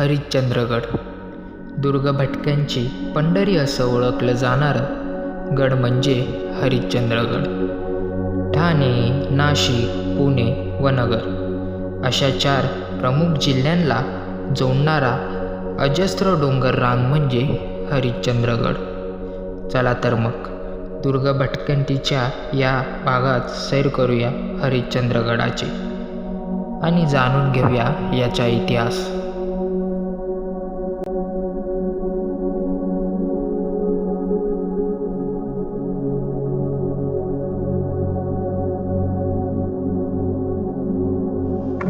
हरिश्चंद्रगड. दुर्ग भटक्यांची पंढरी असं ओळखलं जाणारं गड म्हणजे हरिश्चंद्रगड. ठाणे नाशिक पुणे व नगर. अशा चार प्रमुख जिल्ह्यांना जोडणारा अजस्र डोंगर रांग म्हणजे हरिश्चंद्रगड. चला तर मग दुर्ग भटकंतीच्या या भागात सैर करूया हरिश्चंद्रगडाचे आणि जाणून घेऊया याचा इतिहास.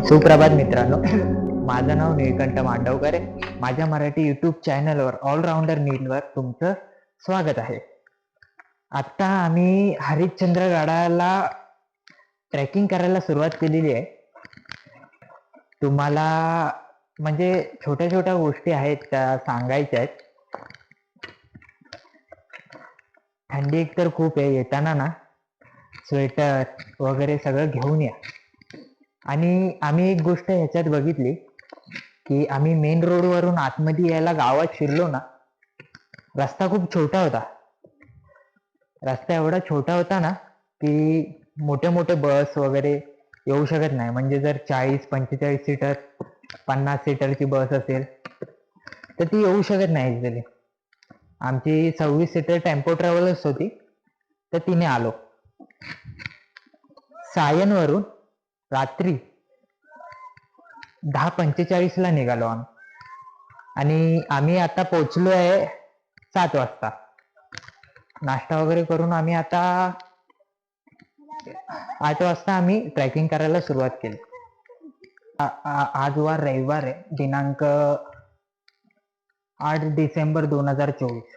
सुप्रभात मित्रांनो. माझं नाव निळकंठ मांडवकर आहे. माझ्या मराठी युट्यूब चॅनलवर ऑलराऊंडर नीटवर तुमचं स्वागत आहे. आत्ता आम्ही हरिश्चंद्र गडाला ट्रेकिंग करायला सुरुवात केलेली आहे. तुम्हाला म्हणजे छोट्या छोट्या गोष्टी आहेत त्या सांगायच्या आहेत? थंडी एकतर खूप आहे येताना ना स्वेटर वगैरे सगळं घेऊन या. आणि आम्ही एक गोष्ट ह्याच्यात बघितली की आम्ही मेन रोडवरून आतमध्ये यायला गावात शिरलो ना रस्ता खूप छोटा होता. रस्ता एवढा छोटा होता ना की मोठे मोठे बस वगैरे येऊ शकत नाही. म्हणजे जर चाळीस पंचेचाळीस सीटर पन्नास सीटरची बस असेल तर ती येऊ शकत नाही इझिली आमची सव्वीस सीटर टेम्पो ट्रॅव्हलर्स होती तर तिने आलो. सायनवरून रात्री दहा पंचेचाळीस ला निघालो आम्ही. आणि आम्ही आता पोचलो आहे सात वाजता. नाश्ता वगैरे करून आम्ही आता आठ वाजता आम्ही ट्रॅकिंग करायला सुरुवात केली. आज वार रविवार आहे. दिनांक आठ डिसेंबर दोन हजार चोवीस.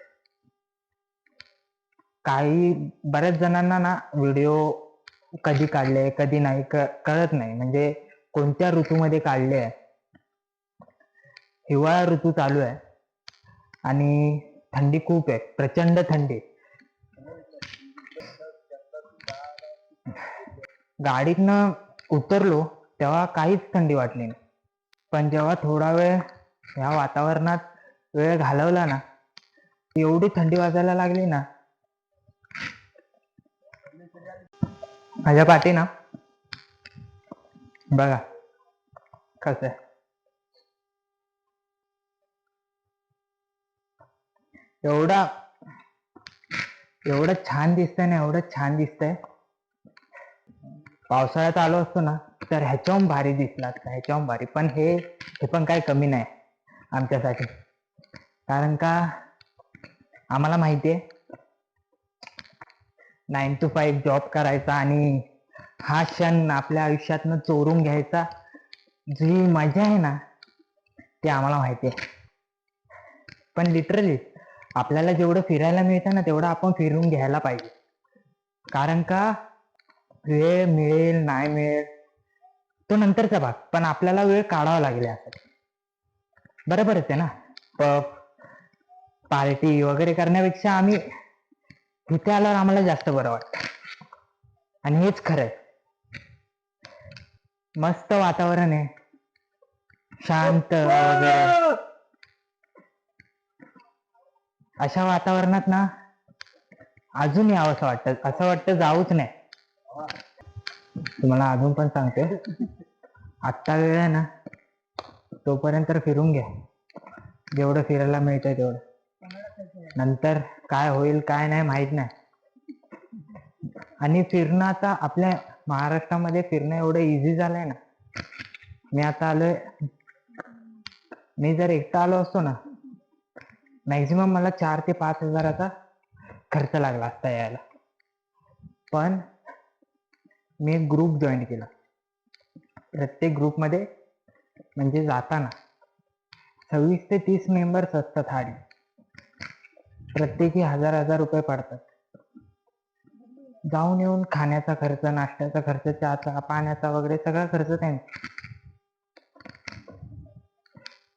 काही बऱ्याच जणांना ना व्हिडिओ कधी काढले कधी नाही कळत नाही. म्हणजे कोणत्या ऋतूमध्ये काढले आहे? हिवाळा ऋतू चालू आहे. आणि थंडी खूप आहे. प्रचंड थंडी. गाडीतनं उतरलो तेव्हा काहीच थंडी वाटली नाही. पण जेव्हा थोडा वेळ ह्या वातावरणात वेळ घालवला ना एवढी थंडी वाजायला लागली ना माझ्या पाठी ना बघा कसं आहे एवढा एवढं छान दिसतंय ना एवढं छान दिसतंय पावसाळ्यात आलो असतो ना तर ह्याच्याहून भारी दिसला ह्याच्याहून भारी. पण हे हे पण काय कमी नाही आमच्यासाठी. कारण का आम्हाला माहिती आहे नाईन टू फाईव्ह जॉब करायचा आणि हा क्षण आपल्या आयुष्यातनं चोरून घ्यायचा. जी मजा आहे ना ती आम्हाला माहिती आहे. पण लिटरली आपल्याला जेवढं फिरायला मिळतं ना तेवढं आपण फिरून घ्यायला पाहिजे. कारण का? वेळ मिळेल नाही मिळेल तो नंतरचा भाग. पण आपल्याला वेळ काढावा लागेल यासाठी. बरोबरच आहे ना? पब पार्टी वगैरे करण्यापेक्षा आम्ही तिथे आल्यावर आम्हाला जास्त बरं वाटतं. आणि हेच खरंय. आहे मस्त वातावरण आहे. शांत वगैरे. अशा वातावरणात ना अजून यावंसं वाटतं. असं वाटतं जाऊच नाही. तुम्हाला अजून पण सांगते. आत्ता वेळ आहे ना तोपर्यंत फिरून घ्या. जेवढं फिरायला मिळतंय तेवढं. नंतर काय होईल काय नाही माहीत नाही. आणि फिरणं आता आपल्या महाराष्ट्रामध्ये फिरणं एवढं इझी झालंय ना. मी आता आलोय. मी जर एकटा आलो असतो ना मॅक्झिमम मला चार ते पाच हजाराचा खर्च लागला असता यायला. पण मी एक ग्रुप जॉईन केला. प्रत्येक ग्रुपमध्ये म्हणजे जाताना सव्वीस ते तीस मेंबर्स असतात हाडी प्रत्येकी हजार हजार रुपये पडतात. जाऊन येऊन खाण्याचा खर्च नाश्त्याचा खर्च चहाचा पाण्याचा वगैरे सगळा खर्च त्यांचा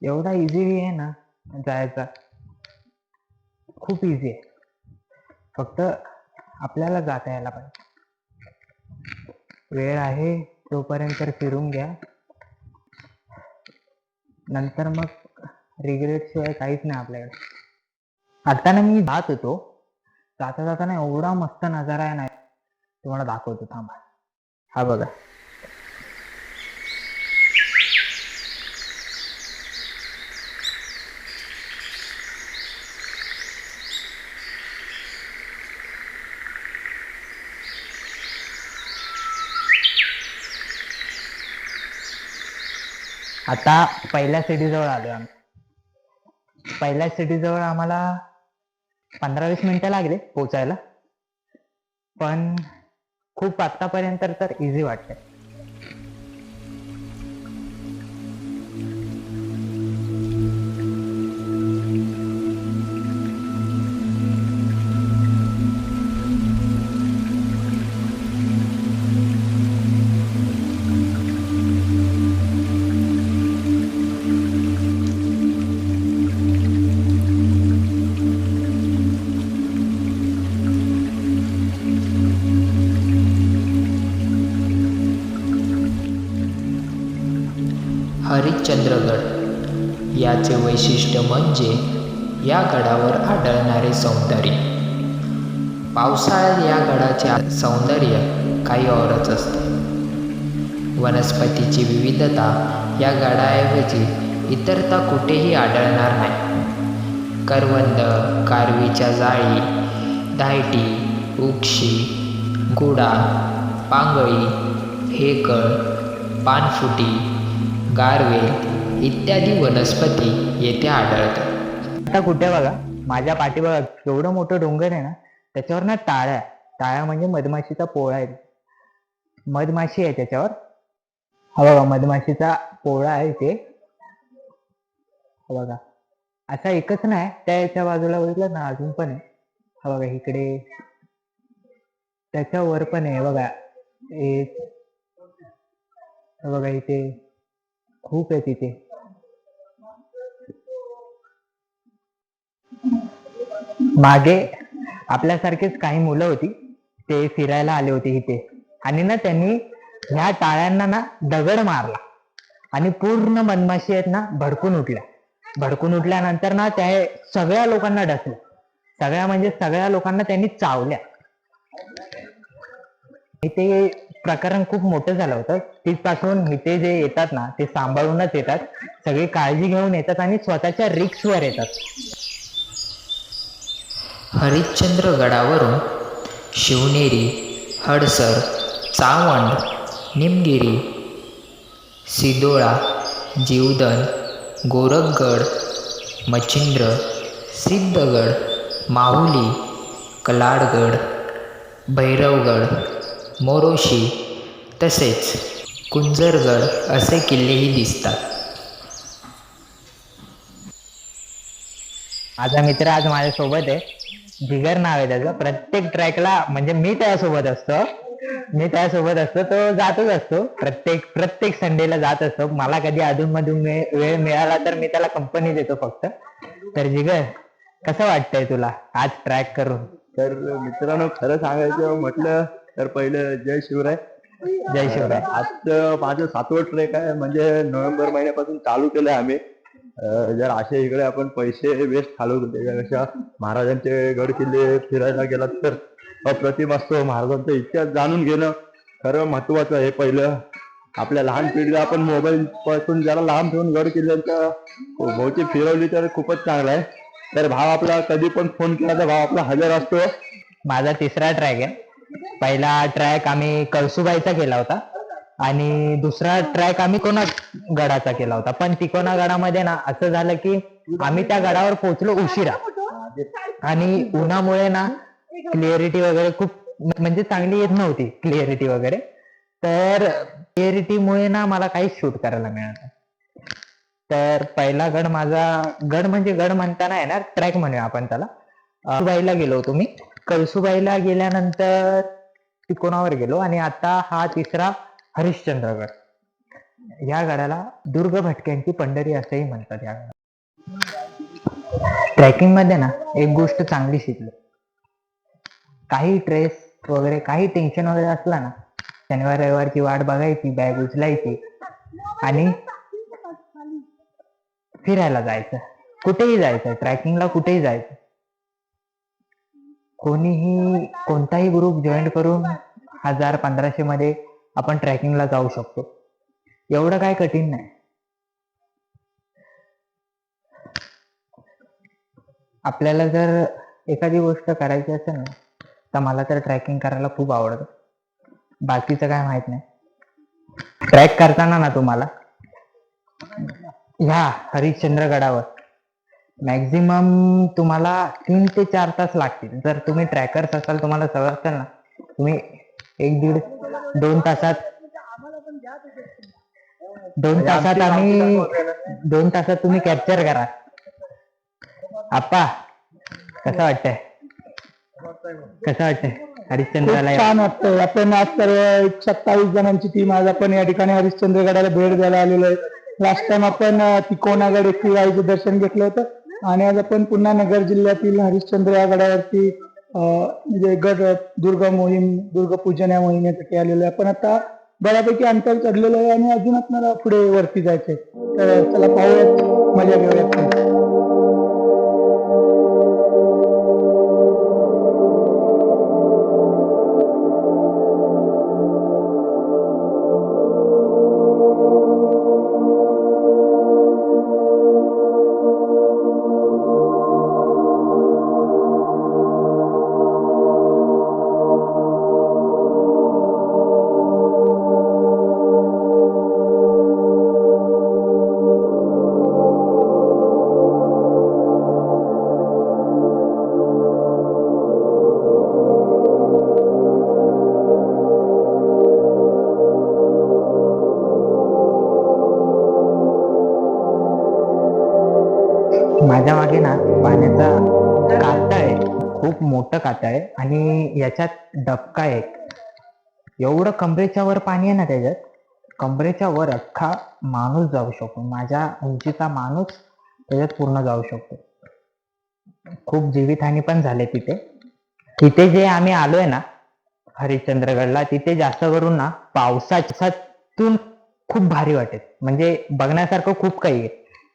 एवढा इझी आहे ना जायचा. खूप इझी आहे. फक्त आपल्याला जाता यायला पाहिजे. वेळ आहे तोपर्यंत फिरून घ्या. नंतर मग रिग्रेट शिवाय काहीच नाही आपल्याकडे. आता ना मी जात होतो. जाता जाताना एवढा मस्त नजारा आहे ना तुम्हाला दाखवतो थांबा. हा बघा. आता पहिल्या सिटीजवळ आलो आम्ही. पहिल्या सिटीजवळ आम्हाला पंधरा वीस मिनिटं लागले पोचायला. पण खूप आतापर्यंत तर इझी वाटतंय. चंद्रगड. याचे वैशिष्ट्य म्हणजे या गडावर आढळणारे सौंदर्य. पावसाळ्यात या गडाचे सौंदर्य काही औरच असते. वनस्पतीची विविधता या गडाऐवजी इतरता कुठेही आढळणार नाही. करवंद कारवीच्या जाळी धायटी उक्षी गुडा पांगळी हेकळ पानफुटी गारवेल इत्यादी वनस्पती येथे आढळतात. आता कुठे बघा? माझ्या पाठी बघा एवढं मोठं डोंगर आहे ना त्याच्यावर ना टाळ्या टाळ्या म्हणजे मधमाशीचा पोळा आहे. मधमाशी आहे त्याच्यावर. हा बघा मधमाशीचा पोळा आहे इथे. हा बघा. असा एकच नाही त्या याच्या बाजूला बघितलं ना अजून पण आहे. हा बघा इकडे. त्याच्यावर पण आहे बघा. एक बघा इथे. खूप आहे तिथे. मागे आपल्यासारखेच काही मुलं होती ते फिरायला आले होते इथे. आणि ना त्यांनी ह्या टाळ्यांना ना दगड मारला. आणि पूर्ण मनमाशी आहेत ना भडकून उठल्या. भडकून उठल्यानंतर ना त्या सगळ्या लोकांना डसलं सगळ्या म्हणजे सगळ्या लोकांना त्यांनी चावल्या. ते प्रकरण खूप मोठं झालं होतं. तिथपासून इथे जे येतात ना ते सांभाळूनच येतात. सगळी काळजी घेऊन येतात आणि स्वतःच्या रिक्सवर येतात. हरिश्चंद्र गडावरून शिवनेरी हडसर चावंड निमगिरी सिदोळा जीवदन गोरखगड मच्छिंद्र सिद्धगड माहुली कलाडगड भैरवगड मोरोशी तसेच कुंजरगड असे किल्लेही दिसतात. माझा मित्र आज माझ्यासोबत आहे. जिगर नाव आहे त्याचं. प्रत्येक ट्रॅकला म्हणजे मी त्यासोबत असतो. मी त्यासोबत असतो. तो जातच असतो. प्रत्येक प्रत्येक संडेला जात असतो. मला कधी अधून मधून वेळ मिळाला तर मी त्याला कंपनी देतो फक्त. तर जिगर कसं वाटतंय तुला आज ट्रॅक करून? तर मित्रांनो खरं सांगायचं म्हटलं तर पहिलं जय शिवराय. जय शिवराय. आजचं माझं सातवं ट्रेक आहे म्हणजे नोव्हेंबर महिन्यापासून चालू केलंय आम्ही. जर असे इकडे आपण पैसे वेस्ट घालवतो त्याच्यापेक्षा महाराजांचे गड किल्ले फिरायला गेलात तर अप्रतिम असतो. महाराजांचा इतिहास जाणून घेणं खरं महत्वाचं आहे पहिलं. आपल्या लहान पिढीला आपण मोबाईल पासून जरा लांब ठेवून गड किल्ल्यांच्या भोवती फिरवली तर खूपच चांगलं आहे. तर भाव आपला कधी पण फोन केला तर भाव आपला हजर असतो. माझा तिसरा ट्रॅक आहे. पहिला ट्रॅक आम्ही कळसुबाईचा केला होता. आणि दुसरा ट्रॅक आम्ही कोणा गडाचा केला होता. पण तिकोना गडामध्ये ना असं झालं की आम्ही त्या गडावर पोहोचलो उशिरा. आणि उन्हामुळे ना क्लिअरिटी वगैरे खूप म्हणजे चांगली येत नव्हती क्लिअरिटी वगैरे. तर क्लिअरिटीमुळे ना मला काही शूट करायला मिळालं तर पहिला गड माझा गड म्हणजे गड म्हणताना आहे ना ट्रॅक म्हणूया आपण त्याला. कळसुबाईला गेलो होतो मी. कळसुबाईला गेल्यानंतर तिकोणावर गेलो आणि आता हा तिसरा हरिश्चंद्रगड. या गडाला दुर्ग भटक्यांची पंढरी असंही म्हणतात या ट्रेकिंगमध्ये ना एक गोष्ट चांगली शिकलो. काही ट्रेस वगैरे काही टेन्शन वगैरे असला ना शनिवार रविवारची वाट बघायची बॅग उचलायची आणि फिरायला जायचं. कुठेही जायचं ट्रॅकिंगला कुठेही जायचं. कोणीही कोणताही ग्रुप जॉईन करून हजार पंधराशे मध्ये आपण ट्रॅकिंगला जाऊ शकतो. एवढं काय कठीण नाही. आपल्याला जर एखादी गोष्ट करायची असेल ना तर मला तर ट्रॅकिंग करायला खूप आवडतं. बाकीचं काय माहीत नाही. ट्रॅक करताना ना तुम्हाला ह्या हरिश्चंद्रगडावर. मॅक्झिमम तुम्हाला तीन ते चार तास लागतील. जर तुम्ही ट्रॅकर्स असाल तुम्हाला सवय असेल ना तुम्ही एक दीड दोन तासात दोन तासात आम्ही दोन तासात तुम्ही कॅप्चर करा. आप्पा कसं वाटतंय? कसं वाटतंय? हरिश्चंद्राला खूप छान वाटतंय. आपण आज एक सत्तावीस जणांची टीम आज आपण या ठिकाणी हरिश्चंद्रगडाला भेट द्यायला आलेलो आहे. लास्ट टाइम आपण तिकोनागड एकविराईचं दर्शन घेतलं होतं. आणि आज आपण पुन्हा नगर जिल्ह्यातील हरिश्चंद्र या गडावरती म्हणजे गड दुर्ग मोहीम दुर्ग पूजन या मोहिमेसाठी आलेलो आहे. आपण आता बऱ्यापैकी अंतर चढलेलं आहे आणि अजून आपल्याला पुढे वरती जायचंय. तर चला पाहूयात मजा घेऊयात. याच्यात डबका एक. एवढं कमरेच्या वर पाणी आहे ना त्याच्यात? कमरेच्या वर अख्खा माणूस जाऊ शकतो. माझ्या उंचीचा माणूस त्याच्यात पूर्ण जाऊ शकतो. खूप जीवितहानी पण झाले तिथे. तिथे जे आम्ही आलोय ना हरिश्चंद्रगडला तिथे जास्त करून ना पावसातून खूप भारी वाटेल. म्हणजे बघण्यासारखं खूप काही आहे.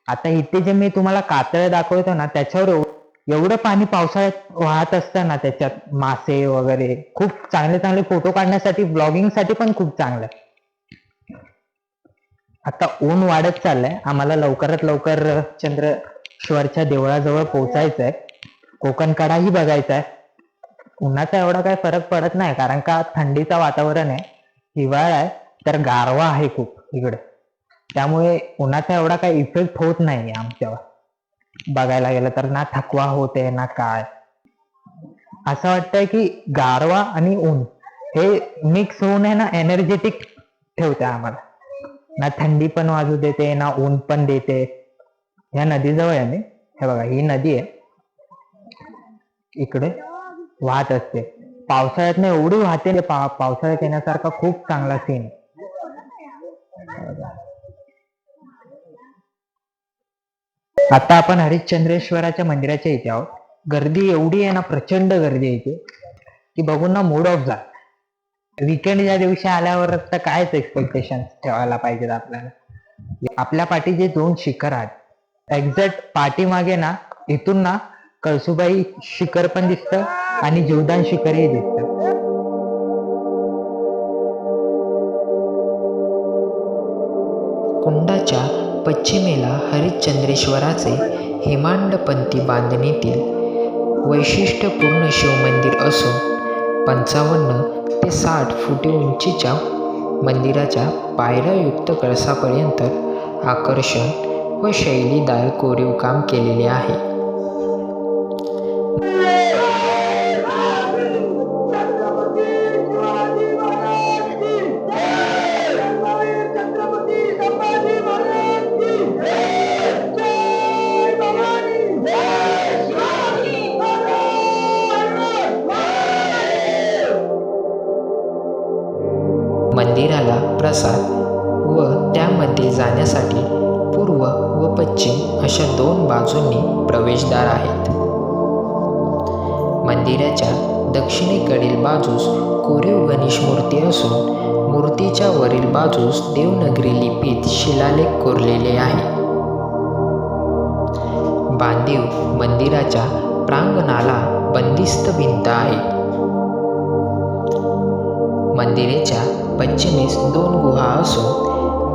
आता इथे जे मी तुम्हाला कातळ दाखवतो ना त्याच्यावर एवढं पाणी पावसाळ्यात वाहत असतं ना त्याच्यात मासे वगैरे खूप चांगले चांगले फोटो काढण्यासाठी ब्लॉगिंगसाठी पण खूप चांगलं आहे. आता ऊन वाढत चाललंय. आम्हाला लवकरात लवकर चंद्रेश्वरच्या देवळाजवळ पोहोचायचं आहे कोकण कडाही बघायचा आहे उन्हाचा एवढा काही फरक पडत नाही कारण का थंडीचं वातावरण आहे हिवाळा आहे तर गारवा आहे खूप इकडे. त्यामुळे उन्हाचा एवढा काही इफेक्ट होत नाही आमच्यावर. बघायला गेलं तर ना थकवा होते ना काय. असं वाटतंय की गारवा आणि ऊन हे मिक्स होऊन आहे ना एनर्जेटिक ठेवते आम्हाला. ना थंडी पण वाजू देते ना ऊन पण देते. ह्या नदीजवळ आहे मी. हे बघा ही नदी आहे. इकडे वाहत असते. पावसाळ्यात ना एवढी वाहते पावसाळ्यात येण्यासारखा खूप चांगला सीन आता आपण हरिश्चंद्रेश्वराच्या मंदिराच्या इथे आहोत. गर्दी एवढी आहे ना प्रचंड गर्दी आहे इथे. की बघून ना मूड ऑफ जा विकेंड ज्या दिवशी आल्यावर तर कायच एक्सपेक्टेशन ठेवायला पाहिजेत आपल्याला. आपल्या पाठीचे दोन शिखर आहेत एक्झॅक्ट पाठीमागे ना इथून ना कळसुबाई शिखर पण दिसतं आणि जीवदान शिखरही दिसतं. कुंडाच्या पश्चिमेला हरिश्चंद्रेश्वराचे हेमांडपंथी बांधणीतील वैशिष्ट्यपूर्ण शिवमंदिर असून पंचावन्न ते साठ फुटे उंचीच्या मंदिराच्या पायऱ्यायुक्त कळसापर्यंत आकर्षण व शैलीदार कोरीवकाम केलेले आहे. अशा दोन बाजूंनी प्रवेशद्वार आहेत. मंदिराच्या दक्षिणेकडील बाजूस कोरीव गणेश मूर्ती असून मूर्तीच्या वरील बाजूस देवनगरी लिपीत शिलालेख कोरलेले आहे. बांधीव मंदिराच्या प्रांगणाला बंदिस्त भिंत आहे. मंदिराच्या पश्चिमेस दोन गुहा असून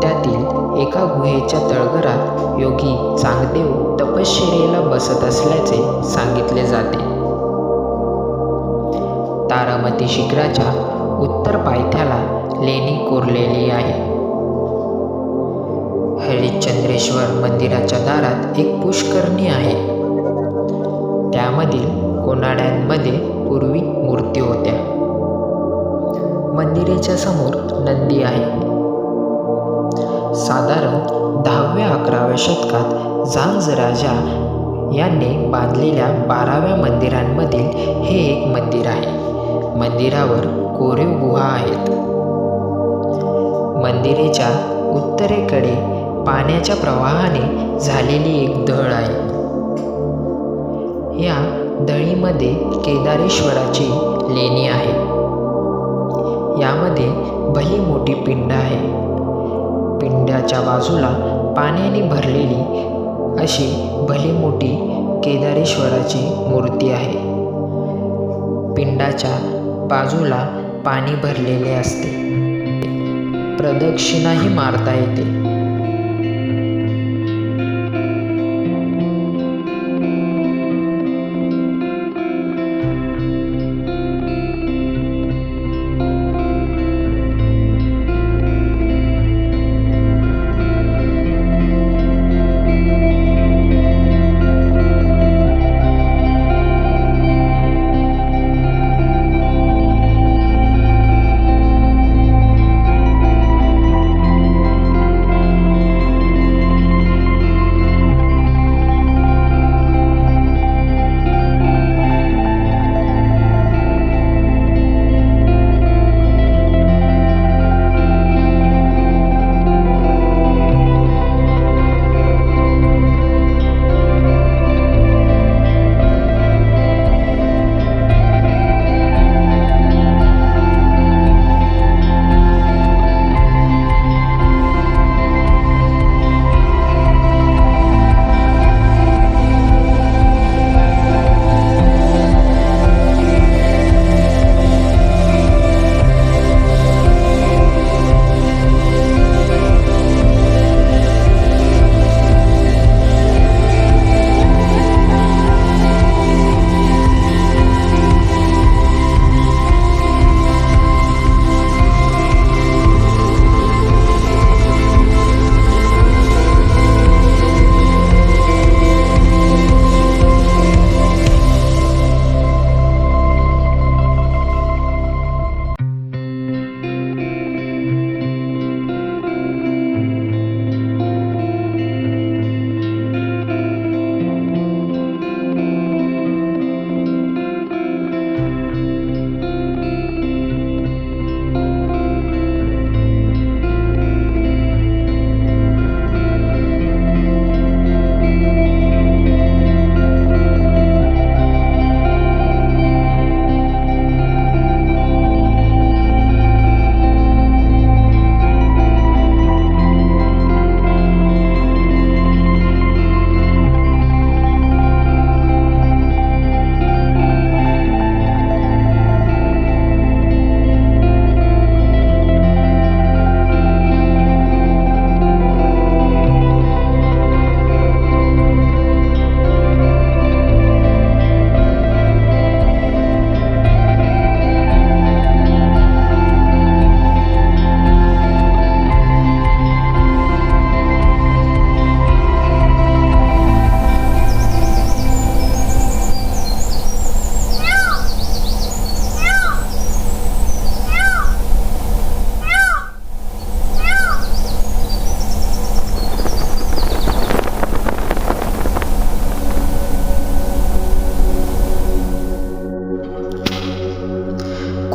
त्यातील एका गुहेच्या तळघरात योगी चांगदेव तपश्चर्येला बसत असल्याचे सांगितले जाते. तारामती शिखराच्या उत्तर पायथ्याला लेणी कोरलेली आहे. हरिश्चंद्रेश्वर मंदिराच्या दारात एक पुष्करणी आहे. त्यामधील कोनाड्यांमध्ये पूर्वी मूर्ती होत्या. मंदिराच्या समोर नंदी आहे. साधारण दहाव्या अकराव्या शतकात झांज राजा यांनी बांधलेल्या बाराव्या मंदिरांमधील हे एक मंदिर आहे. मंदिरावर कोरीव गुहा आहेत. मंदिरेच्या उत्तरेकडे पाण्याच्या प्रवाहाने झालेली एक दळ आहे. या दळीमध्ये केदारेश्वराची लेणी आहे. यामध्ये भली मोठी पिंड आहे. पिंड्याच्या बाजूला पाण्याने भरलेली अशी भली मोठी केदारेश्वराची मूर्ती आहे. पिंडाच्या बाजूला पाणी भरलेले असते. प्रदक्षिणाही मारता येते.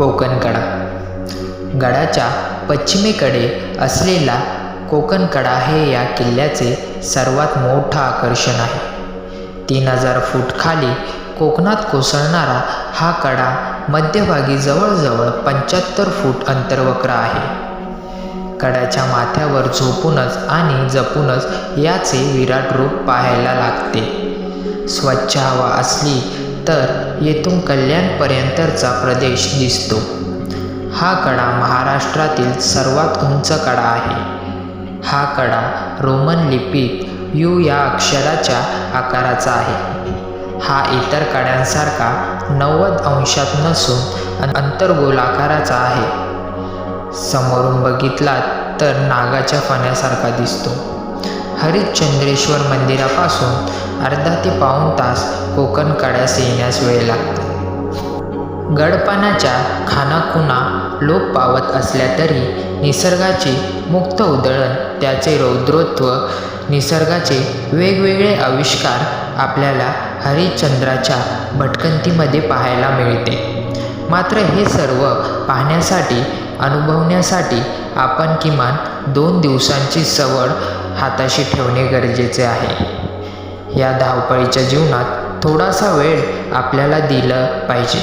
कोकणकडा गडाच्या पश्चिमेकडे असलेला कोकणकडा हे या किल्ल्याचे सर्वात मोठं आकर्षण आहे. तीन हजार फूट खाली कोकणात कोसळणारा हा कडा मध्यभागी जवळजवळ पंच्याहत्तर फूट अंतर्वक्र आहे. कड्याच्या माथ्यावर झोपूनच आणि जपूनच याचे विराट रूप पाहायला लागते. स्वच्छ हवा असली तर येथून कल्याणपर्यंतचा प्रदेश दिसतो. हा कडा महाराष्ट्रातील सर्वात उंच कडा आहे. हा कडा रोमन लिपीत यू या अक्षराच्या आकाराचा आहे. हा इतर कड्यांसारखा नव्वद अंशात नसून अन- अंतर्गोलाकाराचा आहे. समोरून बघितला तर नागाच्या फण्यासारखा दिसतो. हरिश्चंद्रेश्वर मंदिरापासून अर्धा ते पाऊण तास कोकण कड्यास येण्यास वेळ लागतो. गडपानाच्या खानाखुणा लोप पावत असल्या तरी निसर्गाची मुक्त उधळण त्याचे रौद्रोत्व निसर्गाचे वेगवेगळे आविष्कार आपल्याला हरिश्चंद्राच्या भटकंतीमध्ये पाहायला मिळते. मात्र हे सर्व पाहण्यासाठी अनुभवण्यासाठी आपण किमान दोन दिवसांची सवड हाताशी ठेवणे गरजेचे आहे. या धावपळीच्या जीवनात थोडासा वेळ आपल्याला दिला पाहिजे.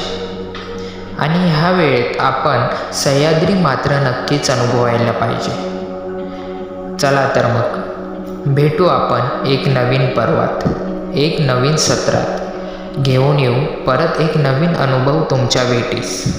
आणि ह्या वेळेत आपण सह्याद्री मात्र नक्कीच अनुभवायला पाहिजे. चला तर मग भेटू आपण एक नवीन पर्वात एक नवीन सत्रात. घेऊन येऊ परत एक नवीन अनुभव तुमच्या भेटीस.